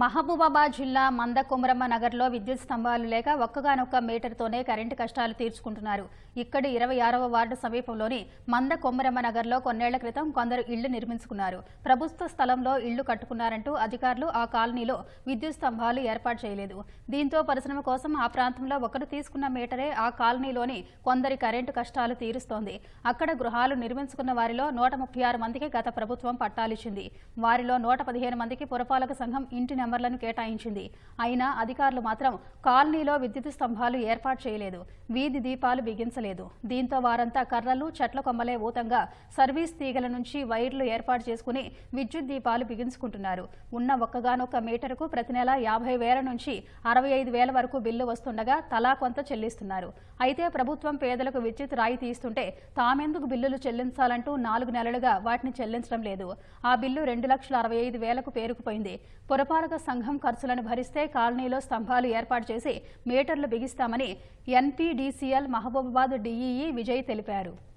మహబూబాబాద్ జిల్లా మందకొమరమ్మ నగర్లో విద్యుత్ స్తంభాలు లేక ఒక్కగానొక్క మీటర్తోనే కరెంటు కష్టాలు తీర్చుకుంటున్నారు. ఇక్కడి ఇరవై ఆరవ వార్డు సమీపంలోని మందకొమరమ్మ నగర్లో కొన్నేళ్ళ క్రితం కొందరు ఇళ్ళు నిర్మించుకున్నారు. ప్రభుత్వ స్థలంలో ఇళ్ళు కట్టుకున్నారంటూ అధికారులు ఆ కాలనీలో విద్యుత్ స్తంభాలు ఏర్పాటు చేయలేదు. దీంతో పరిశ్రమ కోసం ఆ ప్రాంతంలో ఒకరు తీసుకున్న మీటరే ఆ కాలనీలోని కొందరి కరెంటు కష్టాలు తీరుస్తోంది. అక్కడ గృహాలు నిర్మించుకున్న వారిలో నూట ఆరు మందికి గత ప్రభుత్వం పట్టాలిచ్చింది. వారిలో నూట పదిహేను మందికి పురపాలక సంఘం ఇంటిని నెంబర్లను కేటాయించింది. అయినా అధికారులు మాత్రం కాలనీలో విద్యుత్ స్తంభాలు ఏర్పాటు చేయలేదు. వీధి దీపాలు బిగించలేదు. దీంతో వారంతా కర్రలు చెట్ల కొమ్మలే ఊతంగా సర్వీస్ తీగల నుంచి వైర్లు ఏర్పాటు చేసుకుని విద్యుత్ దీపాలు బిగించుకుంటున్నారు. ఉన్న ఒక్కగానొక్క మీటరుకు ప్రతి నెల యాభై వేల నుంచి అరవై ఐదు వేల వరకు బిల్లు వస్తుండగా తలా కొంత చెల్లిస్తున్నారు. అయితే ప్రభుత్వం పేదలకు విద్యుత్ రాయితీ ఇస్తుంటే తామెందుకు బిల్లులు చెల్లించాలంటూ నాలుగు నెలలుగా వాటిని చెల్లించడం లేదు. ఆ బిల్లు రెండు లక్షల అరవై ఐదు వేలకు పేరుకుపోయింది. పురపాలక సంఘం ఖర్చులను భరిస్తే కాలనీలో స్తంభాలు ఏర్పాటు చేసి మీటర్లు బిగిస్తామని ఎన్పీడీసీఎల్ మహబూబాబాద్ డీఈఈ విజయ్ తెలిపారు.